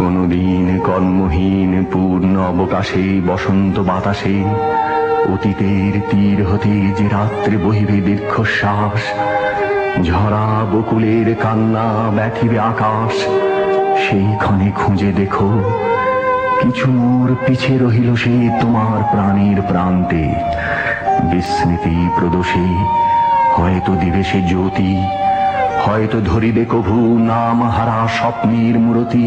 কোনদিন কর্মহীন, পূর্ণ অবকাশে, বসন্ত বাতাসে। অতীতের তীর হতে যে রাত্রে বহিবে দীর্ঘশ্বাস, ঝরা বকুলের কান্না ব্যথিবে আকাশ, সেইখানে খুঁজে দেখো, কিছু মোর পিছে রহিল সে তোমার প্রাণীর প্রান্তে। বিস্মৃতি প্রদোষে, হয়তো দিবে সে জ্যোতি, হয়তো ধরিবে কভু, নাম হারা স্বপ্নের মূরতি।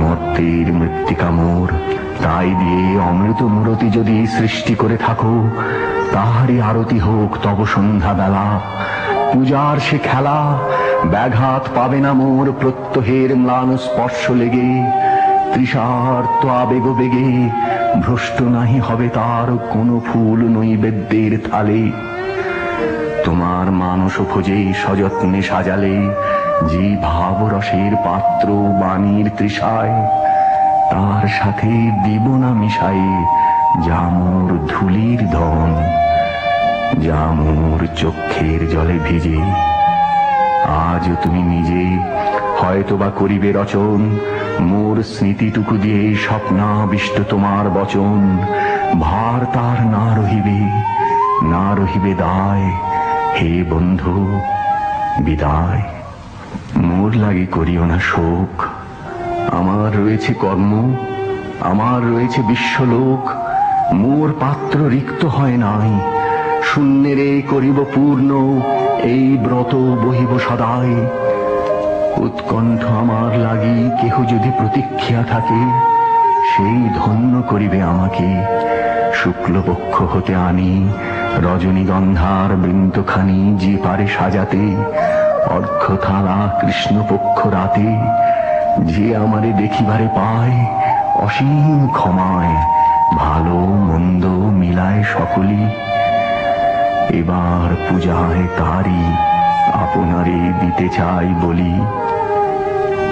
মর্তের মৃত্তিকা মোর, তাই দিয়ে অমৃত মূরতি যদি সৃষ্টি করে থাকো, তাহারই আরতি হোক তব সন্ধ্যা বেলা পূজার সে খেলা, ব্যাঘাত পাবে না মোর প্রত্যহের ম্লান স্পর্শ লেগে। তৃষার্ত আবেগ বেগে ভ্রষ্ট নাহি হবে তার কোনো ফুল নৈবেদ্যের থালে। তোমার মানস খোঁজে সযত্নে সাজালে যে ভাব রসের পাত্র বাণীর তৃষায়, তার সাথে দিব না মিশাই যা মোর ধুলির ধন যা মোর চক্ষের জলে ভিজে। আজ তুমি নিজে হয়তোবা করিবে রচন, মোর স্মৃতিটুকু দিয়ে স্বপ্নাবিষ্ট তোমার বচন, ভার তার না রহিবে না রহিবে দায়, হে বন্ধু, বিদায়। মোর লাগে করিও না শোক। আমার রয়েছে কর্ম, আমার রয়েছে বিশ্বলোক। মোর পাত্র রিক্ত হয় নাই। শূন্যেরে করিব পূর্ণ, এই ব্রত বহিব সদাই। উৎকণ্ঠ আমার লাগি কেহ যদি প্রতীক্ষা থাকে, সেই ধন্য করিবে আমাকে। শুক্লপক্ষ হতে আনি, রজনীগন্ধার বৃন্তখানি যে পারে সাজাতে। থালা কৃষ্ণপক্ষ রাতে যে আমারে দেখিবারে পায়, অসীম ক্ষমায় ভালো মন্দ মিলায় সকলি। এবার পূজায় তারি আপনারে দিতে চাই বলি।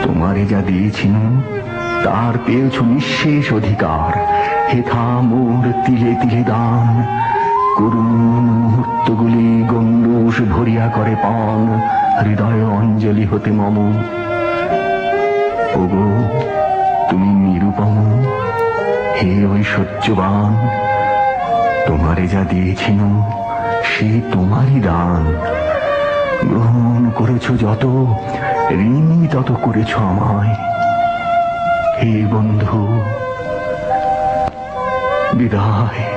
তোমারে যা দিয়েছিনু, তার পেয়েছ নিঃশেষ অধিকার। হেথা মোর তিলে তিলে দান। করুণ মুহূর্তগুলি গণ্ডূষ ভরিয়া করে পান। হৃদয় অঞ্জলি হতে মম। ওগো, তুমি নিরুপম। হে ঐশ্বর্যবান তোমারে যা দিয়েছিল, সে তোমারই দান। গ্রহণ করেছ যত ঋণী তত করেছ আমায়। হে বন্ধু, বিদায়।